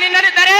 ની નરી તારે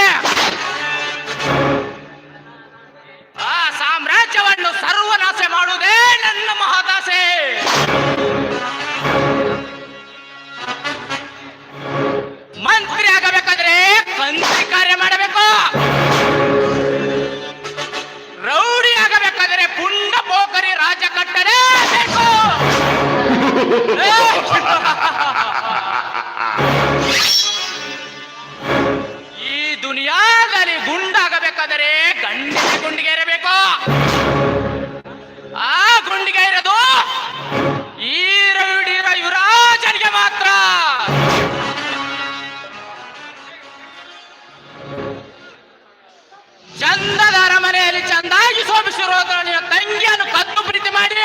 ಮಾತ್ರ. ಚಂದದ ಅರಮನೆಯಲ್ಲಿ ಚಂದಾಗಿ ಶೋಭಿಸಿರೋದ್ರ ನಿನ್ನ ತಂಗಿಯನ್ನು ಕದ್ದು ಪ್ರೀತಿ ಮಾಡಿ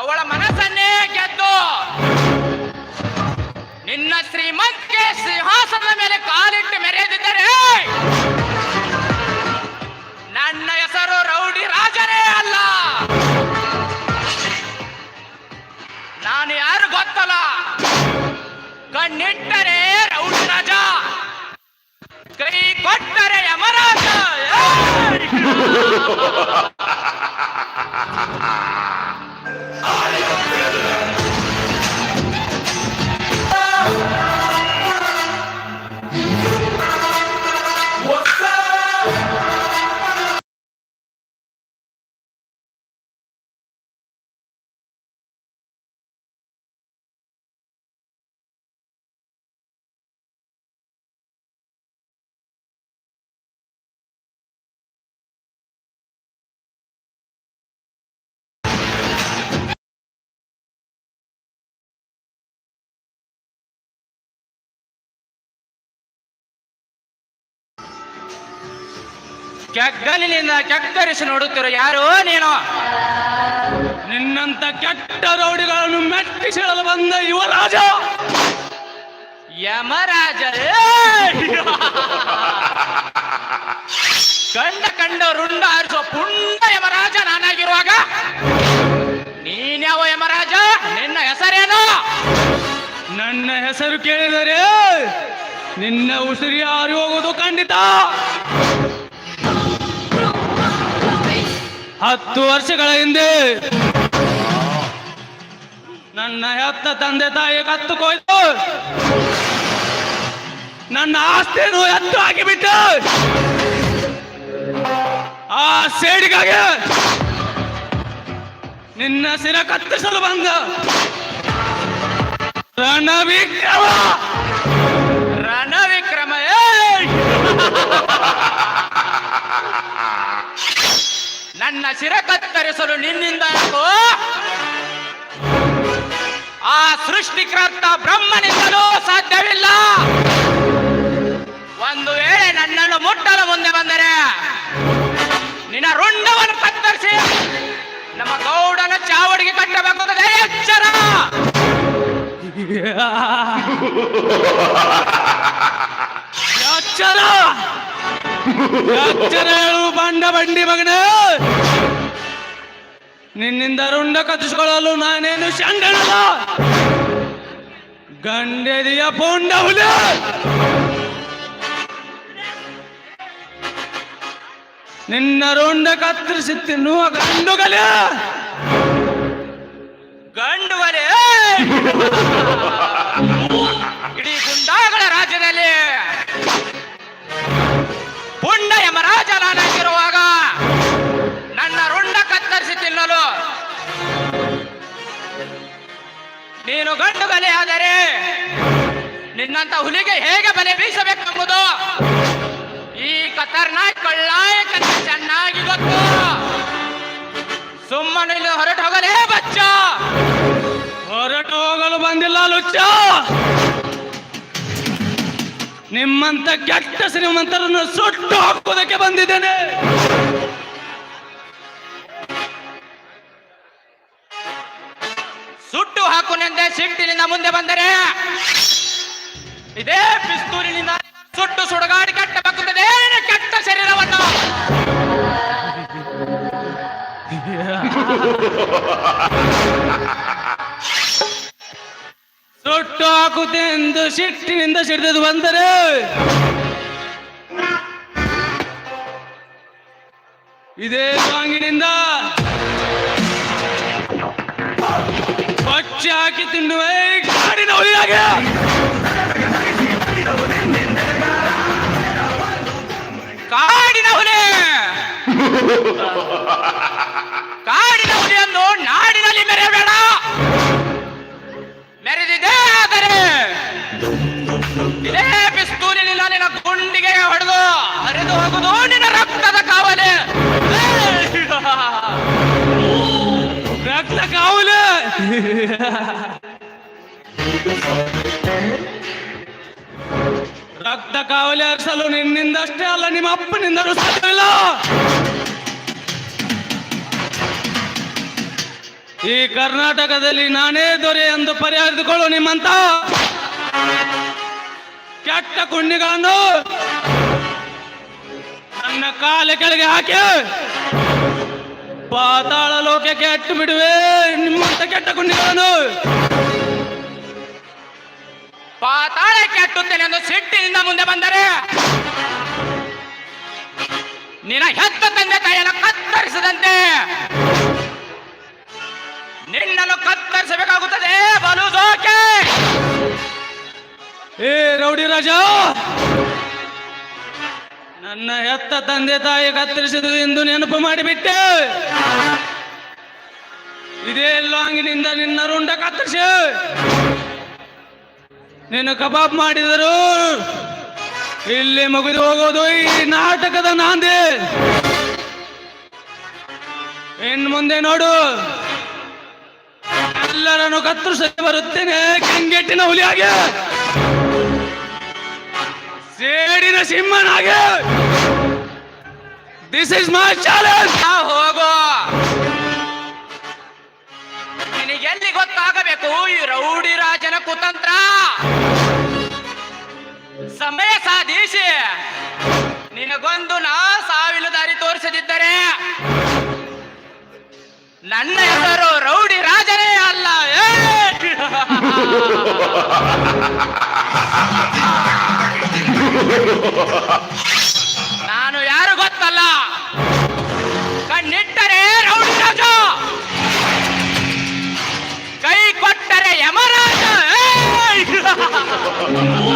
ಅವಳ ಮನಸ್ಸನ್ನೇ ಗೆದ್ದು ನಿನ್ನ ಶ್ರೀಮಂತಿಗೆ ಸಿಂಹಾಸನದ ಮೇಲೆ ಕಾಲಿಟ್ಟು ಕಣ್ಣಿಟ್ಟರೆ ರೌಡ್ ರಾಜ. ಕೈ ಕೊಟ್ಟರೆ ಯಮರಾಜ ಕೆಗ್ಗಲಿನಿಂದ ಕೆಕ್ಕರಿಸಿ ನೋಡುತ್ತಿರೋ ಯಾರೋ ನೀನು? ನಿನ್ನಂತ ಕೆಟ್ಟ ರೌಡಿಗಳನ್ನು ಮೆಟ್ಟಿಸಿಡಲು ಬಂದ ಯುವರಾಜ? ಯಮರಾಜ! ಕಂಡ ಕಂಡ ರುಂಡ ಹಾರಿಸೋ ಪುಂಡ ಯಮರಾಜ ನಾನಾಗಿರುವಾಗ? ನೀನ್ಯಾವ ಯಮರಾಜ? ನಿನ್ನ ಹೆಸರೇನು? ನನ್ನ ಹೆಸರು ಕೇಳಿದರೆ ನಿನ್ನ ಉಸಿರಿ ಹಾರಿ ಹೋಗುವುದು ಖಂಡಿತ. ಹತ್ತು ವರ್ಷಗಳ ಹಿಂದೆ ನನ್ನ ಹೆತ್ತ ತಂದೆ ತಾಯಿ ಕತ್ತು ಕೊಯ್ದು ನನ್ನ ಆಸ್ತಿಯನ್ನು ಎತ್ತು ಹಾಕಿಬಿಟ್ಟು ಆ ಸೇಡಿಗಾಗಿ ನಿನ್ನ ಸಿರ ಕತ್ತರಿಸಲು ಬಂದ ರಣವಿಕ್ರಮ ರಣವಿಕ್ರಮ ಏಯ್! ನನ್ನ ಶಿರ ಕತ್ತರಿಸಲು ನಿನ್ನಿಂದ ಯಾಕೋ? ಆ ಸೃಷ್ಟಿಕರ್ತ ಬ್ರಹ್ಮನಿಂದಲೂ ಸಾಧ್ಯವಿಲ್ಲ. ಒಂದು ವೇಳೆ ನನ್ನನ್ನು ಮುಟ್ಟಲು ಮುಂದೆ ಬಂದರೆ ನಿನ್ನ ರುಂಡವನ್ನು ಕತ್ತರಿಸಿ ನಮ್ಮ ಗೌಡನ ಚಾವಡಿಗೆ ಎಚ್ಚರ ಎಚ್ಚರ. ಎಚ್ಚರ. ಬಂಡ ಬಂಡಿ ಮಗನ. ನಿನ್ನಿಂದ ರುಂಡ ಕತ್ತಿಸಿಕೊಳ್ಳಲು ನಾನೇನು ಶಂಡನಲ್ಲ. ಗಂಡೆದಿಯ ಪುಂಡ ಹುಲಿ ನಿನ್ನ ರುಂಡ ಕತ್ತರಿಸಿ ತಿನ್ನುವ ಗಂಡುಗಲ. ಗಂಡುವರೆ ಇಡೀ ಗುಂಡಾಗಳ ರಾಜ್ಯದಲ್ಲಿ. ನೀನು ಗಂಡುಗಲೆ ಆದರೆ ನಿನ್ನಂತ ಹುಲಿಗೆ ಹೇಗೆ ಬಲೆ ಬೀಸಬೇಕೆಂಬುದು ಈ ಕತರ್ನಾಯ್ ಕಳ್ಳಾಯಕನ ಚೆನ್ನಾಗಿ ಗೊತ್ತು. ಸುಮ್ಮನೆ ಇಲ್ಲಿ ಹೊರಟು ಹೋಗಲೇ ಬಚ್ಚ. ಹೊರಟು ಹೋಗಲು ಬಂದಿಲ್ಲ ಲುಚ್ಚ. ನಿಮ್ಮಂತ ಕೆಟ್ಟ ಶ್ರೀಮಂತರನ್ನು ಸುಟ್ಟು ಹಾಕೋದಕ್ಕೆ ಬಂದಿದ್ದೇನೆ. ಸುಟ್ಟು ಹಾಕುನೆಂದೇ ಸಿಟ್ಟಿನಿಂದ ಮುಂದೆ ಬಂದರೆ ಇದೇ ಪಿಸ್ತೂಲಿನಿಂದ ಸುಟ್ಟು ಸುಡುಗಾಡಿ ಕಟ್ಟ ನಿನ್ನ ಕೆಟ್ಟ ಶರೀರವನ್ನು. ಸುಟ್ಟು ಹಾಕುತ್ತೆಂದು ಸಿಟ್ಟಿನಿಂದ ಸಿಡಿದು ಬಂದರೆ ಇದೇ ಬಾಂಗಿನಿಂದ ಕೊಚ್ಚಿ ಹಾಕಿ ತಿನ್ನುವೆ ಕಾಡಿನ ಹುಲಿಯಾಗೆ ಕಾಡಿನ ಹುಲಿ ರಕ್ತ ಕಾವಲಿ ಹರಿಸಲು ನಿನ್ನಿಂದಷ್ಟೇ ಅಲ್ಲ, ನಿಮ್ಮ ಅಪ್ಪನಿಂದಲೂ ಸಾಧ್ಯವಿಲ್ಲ. ಈ ಕರ್ನಾಟಕದಲ್ಲಿ ನಾನೇ ದೊರೆ ಎಂದು ಪರಿಹರಿಸಿಕೊಳ್ಳು ನಿಮ್ಮಂತ ಕೆಟ್ಟ ಕುಂಡಿಗಳನ್ನು ನನ್ನ ಕಾಲ ಕೆಳಗೆ ಹಾಕಿ, ಪಾತಾಳ ಲೋಕಕ್ಕೆ ಕೆಟ್ಟು ಬಿಡುವೆ. ನಿಮ್ಮಂತ ಕೆಟ್ಟ ಕುಂಡಿಗಳನ್ನು ಪಾತಾಳ ಕೆಟ್ಟುತ್ತೇನೆ ಎಂದು ಸಿಟ್ಟಿನಿಂದ ಮುಂದೆ ಬಂದರೆ, ನಿನ್ನ ಹೆತ್ತ ತಂದೆ ತಾಯಿಯನ್ನು ಕತ್ತರಿಸದಂತೆ ನಿನ್ನನ್ನು ಕತ್ತರಿಸಬೇಕಾಗುತ್ತದೆ. ಬಲು ಸೋಕೆ ಏ ರೌಡಿ ರಾಜ, ನನ್ನ ಹೆತ್ತ ತಂದೆ ತಾಯಿ ಕತ್ತರಿಸಿದ್ರು ಎಂದು ನೆನಪು ಮಾಡಿಬಿಟ್ಟೆ. ಇದೇ ಲಾಂಗಿನಿಂದ ನಿನ್ನ ರುಂಡ ಕತ್ತರಿಸಿ. ನೀನು ಕಬಾಬ್ ಮಾಡಿದರು ಇಲ್ಲಿ ಮುಗಿದು ಹೋಗೋದು ಈ ನಾಟಕದ ನಾಂದಿ. ಇನ್ ಮುಂದೆ ನೋಡು. ಎಲ್ಲರನ್ನು ಕತ್ತರಿಸಿ ಬರುತ್ತೇನೆ ಕೆಂಗೆಟ್ಟಿನ ಹುಲಿಯಾಗೆ. ಸೇಡಿನ ಸಿಂಹನಾಗೆ. ದಿಸ್ ಇಸ್ ಮೈ ಚಾಲೆಂಜ್ ಹೋಗೋ ನಿನಗೆಲ್ಲಿ ಗೊತ್ತಾಗಬೇಕು? ಈ ರೌಡಿ ರಾಜನ ಕುತಂತ್ರ. ಸಮಯ ಸಾಧಿಸಿ. ನಿನಗೊಂದು ನಾ ಸಾವಿನ ದಾರಿ ತೋರಿಸದಿದ್ದರೆ ನನ್ನ ಹೆಸರು ರೌಡಿ ರಾಜನೇ ಅಲ್ಲ, ಏ! Oh,